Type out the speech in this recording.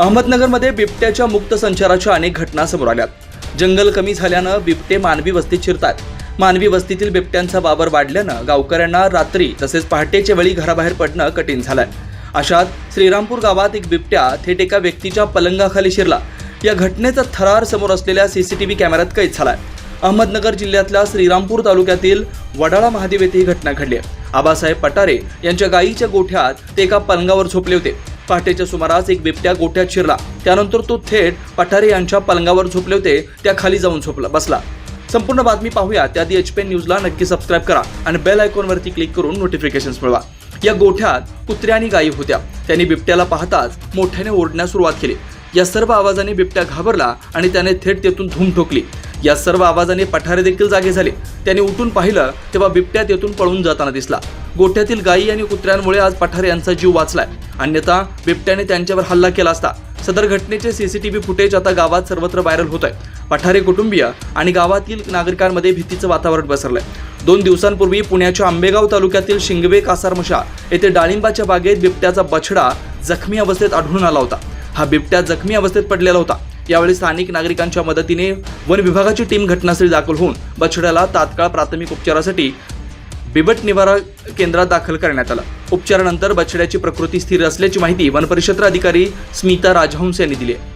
अहमदनगरमध्ये बिबट्याच्या मुक्त संचाराच्या अनेक घटना समोर आल्यात जंगल कमी झाल्यानं बिबटे मानवी वस्तीत शिरतात. मानवी वस्तीतील बिबट्यांचा वावर वाढल्यानं गावकऱ्यांना रात्री तसेच पहाटेच्या वेळी घराबाहेर पडणं कठीण झालंय. अशात श्रीरामपूर गावात एक बिबट्या थेट एका व्यक्तीच्या पलंगाखाली शिरला. या घटनेचा थरार समोर असलेल्या सीसीटीव्ही कॅमेऱ्यात कैद झालाय. अहमदनगर जिल्ह्यातल्या श्रीरामपूर तालुक्यातील वडाळा महादेव येथे ही घटना घडली आहे. आबासाहेब पटारे यांच्या गायीच्या गोठ्यात ते एका पलंगावर झोपले होते. पहाटेच्या सुमारास एक बिबट्या गोठ्यात शिरला. त्यानंतर तो थेट पठारे यांच्या पलंगावर झोपले होते. त्या खाली जाऊन झोपला बसला. संपूर्ण बातमी पाहूया. त्याआधी एच पी न्यूजला नक्की सबस्क्राईब करा आणि बेल आयकॉनवरती क्लिक करून नोटिफिकेशन्स मिळवा. या गोठ्यात कुत्र्या आणि गायी होत्या. त्यांनी बिबट्याला पाहताच मोठ्याने ओरडण्यास सुरुवात केली. या सर्व आवाजाने बिबट्या घाबरला आणि त्याने थेट तेथून धूम ठोकली. या सर्व आवाजाने पठारे देखील जागे झाले. त्याने उठून पाहिलं तेव्हा बिबट्या तेथून पळून जाताना दिसला. गोठ्यातील गायी आणि कुत्र्यांमुळे आज पठारे यांचा जीव वाचलाय. अन्यथा बिबट्याने त्यांच्यावर हल्ला केला असता. सदर घटनेचे सीसीटीव्ही फुटेज आता गावात सर्वत्र व्हायरल होत आहे पठारे कुटुंबीय आणि गावातील नागरिकांमध्ये भीतीचं वातावरण पसरलंय. दोन दिवसांपूर्वी पुण्याच्या आंबेगाव तालुक्यातील शिंगवे कासारमशा येथे डाळिंबाच्या बागेत बिबट्याचा बछडा जखमी अवस्थेत आढळून आला होता. हा बिबट्या जखमी अवस्थेत पडलेला होता. यावेळी स्थानिक नागरिकांच्या मदतीने वन विभागाची टीम घटनास्थळी दाखल होऊन बछड्याला तात्काळ प्राथमिक उपचारासाठी बिबट निवारा केंद्रात दाखल करण्यात आला. उपचारानंतर बछड्याची प्रकृती स्थिर असल्याची माहिती वनपरिक्षेत्र अधिकारी स्मिता राजहंस यांनी दिली आहे.